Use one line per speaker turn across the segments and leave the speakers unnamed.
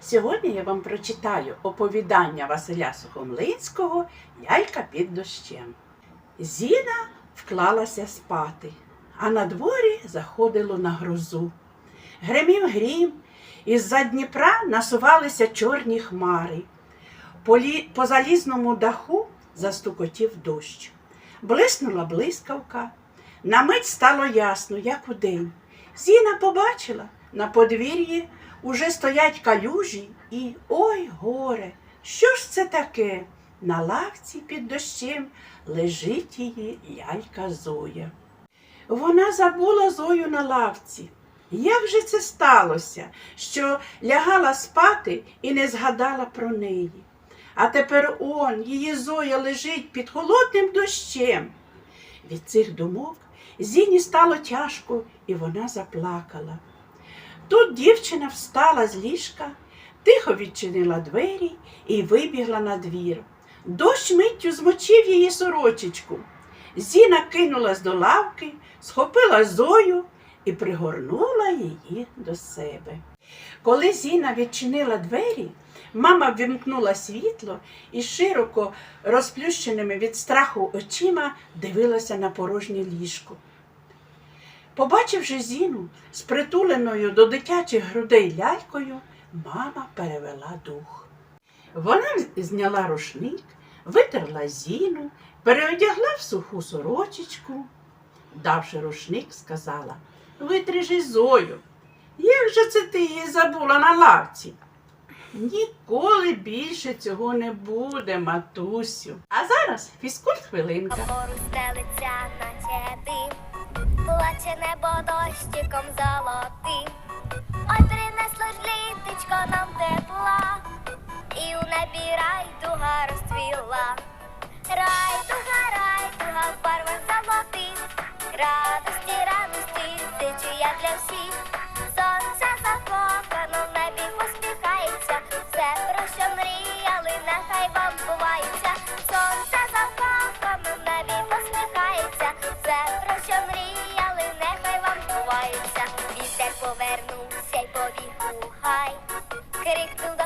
Сьогодні я вам прочитаю оповідання Василя Сухомлинського Лялька під дощем. Зіна вклалася спати, а на дворі заходило на грозу. Гремів грім, із-за Дніпра насувалися чорні хмари. По залізному даху застукотів дощ. Блиснула блискавка. На мить стало ясно, як удень. Зіна побачила на подвір'ї уже стоять калюжі і ой горе, що ж це таке? На лавці під дощем лежить її лялька Зоя. Вона забула Зою на лавці. Як же це сталося, що лягала спати і не згадала про неї? А тепер он, її Зоя лежить під холодним дощем. Від цих думок Зіні стало тяжко, і вона заплакала. Тут дівчина встала з ліжка, тихо відчинила двері і вибігла на двір. Дощ миттю змочив її сорочечку. Зіна кинулась до лавки, схопила Зою і пригорнула її до себе. Коли Зіна відчинила двері, мама ввімкнула світло і широко розплющеними від страху очима дивилася на порожнє ліжко. Побачивши Зіну з притуленою до дитячих грудей лялькою, мама перевела дух. Вона зняла рушник, витерла Зіну, переодягла в суху сорочечку. Давши рушник, сказала Витрижи Зою. Як же це ти її забула на лавці? Ніколи більше цього не буде, матусю. А зараз фізкульт хвилинка.
Пору стелиться, наче дим, плаче небо дощиком золотим. Ой, принесло ж літечко нам тепла, і у небі райдуга розцвіла. Райдуга, райдуга, в барвах золотих, радості, радості, зичу я для всіх. Сонце закохано в небі посміхається, все, про що мріяли, нехай вам бувається. Сонце закохано в небі посміхається, все, про що мріяли, вам. Вітер повернувся й побіг у гай, крикнув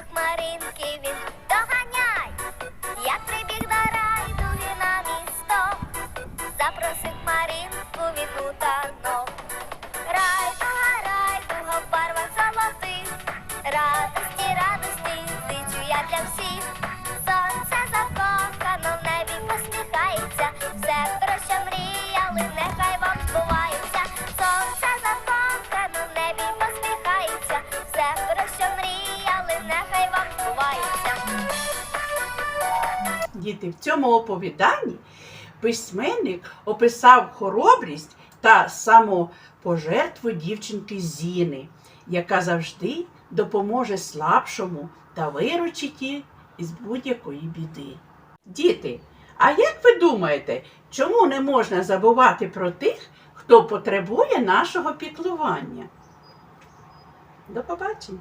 Діти, в цьому оповіданні письменник описав хоробрість та самопожертву дівчинки Зіни, яка завжди допоможе слабшому та виручить її із будь-якої біди. Діти, а як ви думаєте, чому не можна забувати про тих, хто потребує нашого піклування? До побачення!